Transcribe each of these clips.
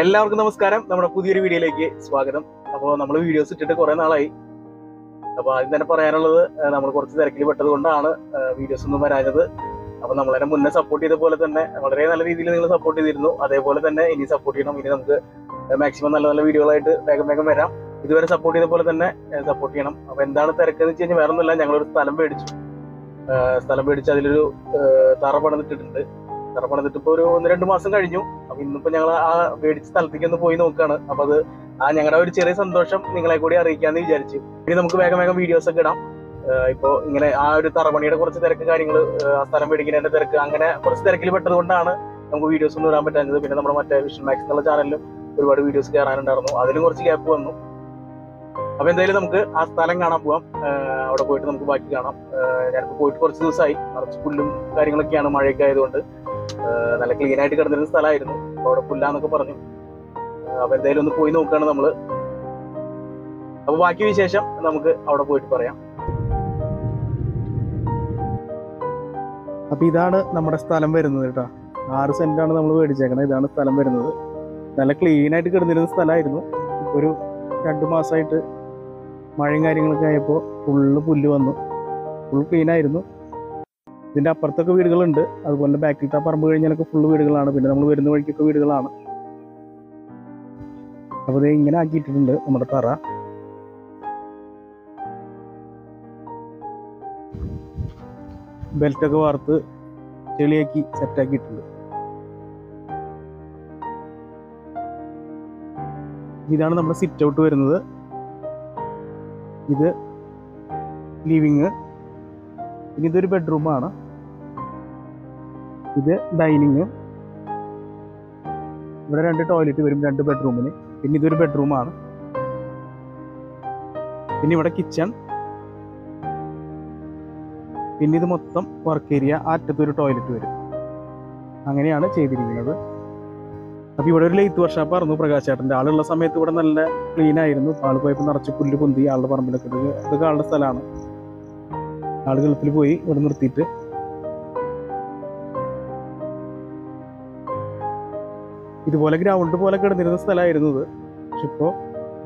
എല്ലാവർക്കും നമസ്കാരം. നമ്മുടെ പുതിയൊരു വീഡിയോയിലേക്ക് സ്വാഗതം. അപ്പോൾ നമ്മൾ വീഡിയോസ് ഇട്ടിട്ട് കുറെ നാളായി. അപ്പോൾ ആദ്യം തന്നെ പറയാനുള്ളത് നമ്മൾ കുറച്ച് തിരക്കിൽ പെട്ടത് കൊണ്ടാണ് വീഡിയോസ് ഒന്നും വരാഞ്ഞത്. അപ്പോൾ തന്നെ മുന്നേ സപ്പോർട്ട് ചെയ്ത പോലെ തന്നെ വളരെ നല്ല രീതിയിൽ നിങ്ങൾ സപ്പോർട്ട് ചെയ്തിരുന്നു. അതേപോലെ തന്നെ ഇനി സപ്പോർട്ട് ചെയ്യണം. ഇനി നമുക്ക് മാക്സിമം നല്ല നല്ല വീഡിയോകളായിട്ട് വേഗം വേഗം വരാം. ഇതുവരെ സപ്പോർട്ട് ചെയ്ത പോലെ തന്നെ സപ്പോർട്ട് ചെയ്യണം. അപ്പോൾ എന്താണ് തിരക്കെന്ന് വെച്ച് കഴിഞ്ഞാൽ വേറെ ഒന്നുമില്ല ഞങ്ങളൊരു സ്ഥലം മേടിച്ചു. സ്ഥലം മേടിച്ച് അതിലൊരു തറ പണിതിട്ടിട്ടുണ്ട്. തറ പണിതിട്ട് ഒരു ഒന്ന് രണ്ട് മാസം കഴിഞ്ഞു. അപ്പൊ ഇന്നിപ്പോ ഞങ്ങൾ ആ മേടിച്ച സ്ഥലത്തേക്ക് ഒന്ന് പോയി നോക്കുകയാണ് അപ്പൊ അത് ആ ഞങ്ങളുടെ ഒരു ചെറിയ സന്തോഷം നിങ്ങളെ കൂടി അറിയിക്കാന്ന് വിചാരിച്ചു. ഇനി നമുക്ക് വേഗം വേഗം വീഡിയോസ് ഒക്കെ ഇടാം. ഇപ്പോ ഇങ്ങനെ ആ ഒരു തറപണിയുടെ കുറച്ച് തിരക്ക് കാര്യങ്ങൾ ആ സ്ഥലം മേടിക്കുന്നതിന്റെ തിരക്ക് അങ്ങനെ കുറച്ച് തിരക്കിൽ പെട്ടത് കൊണ്ടാണ് നമുക്ക് വീഡിയോസ് ഒന്നും ഇടാൻ പറ്റാഞ്ഞത്. പിന്നെ നമ്മുടെ മറ്റേ വിഷൻ മാക്സ് എന്നുള്ള ചാനലിലും ഒരുപാട് വീഡിയോസ് കയറാനുണ്ടായിരുന്നു അതിലും കുറച്ച് ഗ്യാപ്പ് വന്നു. അപ്പൊ എന്തായാലും നമുക്ക് ആ സ്ഥലം കാണാൻ പോവാം. അവിടെ പോയിട്ട് നമുക്ക് ബാക്കി കാണാം. ഞാനിപ്പോ പോയിട്ട് കുറച്ച് ദിവസമായി കുറച്ച് പുല്ലും കാര്യങ്ങളൊക്കെയാണ് മഴയൊക്കെ ആയതുകൊണ്ട്. നല്ല ക്ലീൻ ആയിട്ട് കിടന്നിരുന്ന സ്ഥലമായിരുന്നു. അവിടെ പുല്ലാന്നൊക്കെ പറഞ്ഞു. അപ്പൊ എന്തായാലും ഒന്ന് പോയി നോക്കുകയാണ് നമ്മൾ. അപ്പൊ ബാക്കി വിശേഷം നമുക്ക് അവിടെ പോയിട്ട് പറയാം. അപ്പൊ ഇതാണ് നമ്മുടെ സ്ഥലം വരുന്നത് കേട്ടോ. ആറ് സെന്റാണ് നമ്മൾ മേടിച്ചേക്കണത് ഇതാണ് സ്ഥലം വരുന്നത്. നല്ല ക്ലീൻ ആയിട്ട് കിടന്നിരുന്ന സ്ഥലമായിരുന്നു. ഒരു രണ്ടു മാസമായിട്ട് മഴയും കാര്യങ്ങളൊക്കെ ആയപ്പോൾ ഫുള്ള് പുല്ല് വന്നു. ഫുൾ ക്ലീൻ ഇതിന്റെ അപ്പുറത്തൊക്കെ വീടുകളുണ്ട്. അതുപോലെ ബാക്കിലത്തെ പറമ്പ് കഴിഞ്ഞാലൊക്കെ ഫുള്ള് വീടുകളാണ്. പിന്നെ നമ്മൾ വരുന്ന വഴിക്കൊക്കെ വീടുകളാണ്. അപ്പോൾ ഇത് ഇങ്ങനെ ആക്കിയിട്ടുണ്ട് നമ്മുടെ തറ. ബെൽറ്റൊക്കെ വാർത്ത് ചെളിയാക്കി സെറ്റാക്കിയിട്ടുണ്ട് ഇതാണ് നമ്മുടെ സിറ്റ് ഔട്ട് വരുന്നത്. ഇത് ലിവിങ് പിന്നെ ഇതൊരു ബെഡ്റൂമാണ് ഇത് ഡൈനിങ് ഇവിടെ രണ്ട് ടോയ്ലറ്റ് വരും രണ്ട് ബെഡ്റൂമിന് പിന്നെ ഇതൊരു ബെഡ്റൂമാണ് പിന്നെ ഇവിടെ കിച്ചൺ പിന്നെ ഇത് മൊത്തം വർക്ക് ഏരിയ അറ്റത്തൊരു ടോയ്ലറ്റ് വരും. അങ്ങനെയാണ് ചെയ്തിരിക്കുന്നത്. അപ്പൊ ഇവിടെ ഒരു ലെയ്ത്ത് വർഷാപ്പ് ആയിരുന്നു പ്രകാശ് ചേട്ടന്റെ. ആളുള്ള സമയത്ത് ഇവിടെ നല്ല ക്ലീൻ ആയിരുന്നു. ആൾ പോയപ്പോൾ നിറച്ച് പുല്ല് പൊന്തി ആളുടെ പറമ്പിലൊക്കെ ഇത് ഇതൊക്കെ ആളുടെ സ്ഥലമാണ്. ആൾ ഗൾഫിൽ പോയി ഇവിടെ നിർത്തിയിട്ട് ഇതുപോലെ ഗ്രൗണ്ട് പോലെ കിടന്നിരുന്ന സ്ഥലമായിരുന്നു ഇത്. പക്ഷെ ഇപ്പോൾ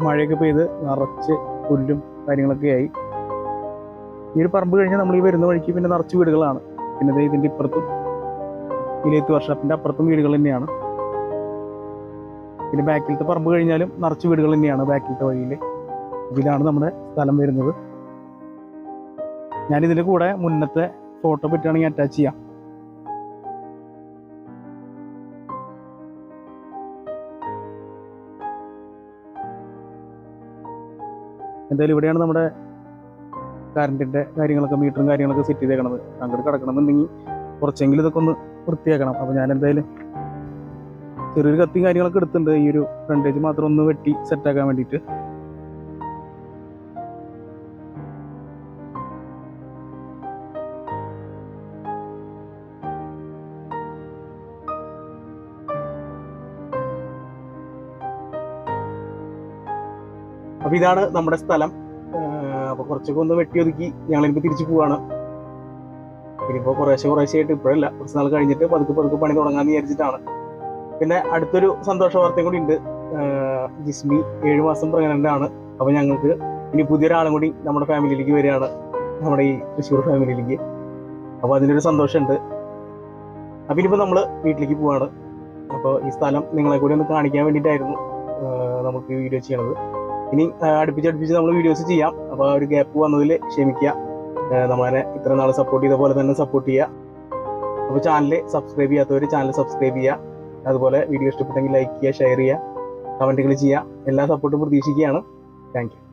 മഴയൊക്കെ പെയ്ത് നിറച്ച് പുല്ലും കാര്യങ്ങളൊക്കെ ആയി. ഈ ഒരു പറമ്പ് കഴിഞ്ഞാൽ നമ്മൾ ഈ വരുന്ന വഴിക്ക് പിന്നെ നിറച്ച് വീടുകളാണ്. പിന്നെ ദേ ഇതിന്റെ ഇപ്പുറത്തും ഇലേത്ത് വർഷത്തിന്റെ അപ്പുറത്തും വീടുകൾ തന്നെയാണ്. പിന്നെ ബാക്കിലത്തെ പറമ്പ് കഴിഞ്ഞാലും നിറച്ച് വീടുകൾ തന്നെയാണ് ബാക്കിലത്തെ വഴിയിൽ. ഇതിലാണ് നമ്മുടെ സ്ഥലം വരുന്നത്. ഞാനിതിന്റെ കൂടെ മുന്നത്തെ ഫോട്ടോ പറ്റുകയാണെങ്കിൽ അറ്റാച്ച് ചെയ്യാം. എന്തായാലും ഇവിടെയാണ് നമ്മുടെ കറണ്ടിന്റെ കാര്യങ്ങളൊക്കെ മീറ്ററും കാര്യങ്ങളൊക്കെ സെറ്റ് ചെയ്തേക്കണത്. അങ്ങോട്ട് കിടക്കണമെന്നുണ്ടെങ്കിൽ കുറച്ചെങ്കിലും ഇതൊക്കെ ഒന്ന് വൃത്തിയാക്കണം. അപ്പോൾ ഞാൻ എന്തായാലും ചെറിയൊരു കത്തിയും കാര്യങ്ങളൊക്കെ എടുത്തിട്ടുണ്ട്. ഈ ഒരു ഫ്രണ്ടേജ് മാത്രം ഒന്ന് വെട്ടി സെറ്റാക്കാൻ വേണ്ടിയിട്ട്. അപ്പൊ ഇതാണ് നമ്മുടെ സ്ഥലം. അപ്പോൾ അപ്പൊ കുറച്ചൊക്കെ ഒന്ന് വെട്ടി ഒതുക്കി ഞങ്ങളിപ്പോ തിരിച്ചു പോവാണ്. ഇനിയിപ്പോ കുറേശ്ശെ കുറേശ്ശെ ആയിട്ട് ഇപ്പോഴല്ല. കുറച്ച് നാൾ കഴിഞ്ഞിട്ട് പതുക്കെ പതുക്കെ പണി തുടങ്ങാന്ന് വിചാരിച്ചിട്ടാണ്. പിന്നെ അടുത്തൊരു സന്തോഷ വാർത്തയും കൂടി ഉണ്ട്. ജിസ്മി ഏഴു മാസം പ്രഗ്നന്റ് ആണ്. അപ്പൊ ഞങ്ങൾക്ക് ഇനി പുതിയൊരാളും കൂടി നമ്മുടെ ഫാമിലിയിലേക്ക് വരികയാണ്. നമ്മുടെ ഈ തൃശ്ശൂർ ഫാമിലിയിലേക്ക് അപ്പൊ അതിനൊരു സന്തോഷമുണ്ട്. അപ്പൊ ഇനിയിപ്പോ നമ്മൾ വീട്ടിലേക്ക് പോവാണ്. അപ്പോൾ ഈ സ്ഥലം നിങ്ങളെ കൂടി ഒന്ന് കാണിക്കാൻ വേണ്ടിയിട്ടായിരുന്നു നമുക്ക് വീഡിയോ ചെയ്യണത്. ഇനി അടുപ്പിച്ച് അടുപ്പിച്ച് നമ്മൾ വീഡിയോസ് ചെയ്യാം. അപ്പോൾ ആ ഒരു ഗ്യാപ്പ് വന്നതിൽ ക്ഷമിക്കുക. നമ്മളെ ഇത്ര നാൾ സപ്പോർട്ട് ചെയ്ത പോലെ തന്നെ സപ്പോർട്ട് ചെയ്യുക. അപ്പോൾ ചാനൽ സബ്സ്ക്രൈബ് ചെയ്യാത്തവർ ചാനൽ സബ്സ്ക്രൈബ് ചെയ്യുക. അതുപോലെ വീഡിയോ ഇഷ്ടപ്പെട്ടെങ്കിൽ ലൈക്ക് ചെയ്യുക ഷെയർ ചെയ്യുക കമന്റുകൾ ചെയ്യുക. എല്ലാ സപ്പോർട്ടും പ്രതീക്ഷിക്കുകയാണ്. താങ്ക്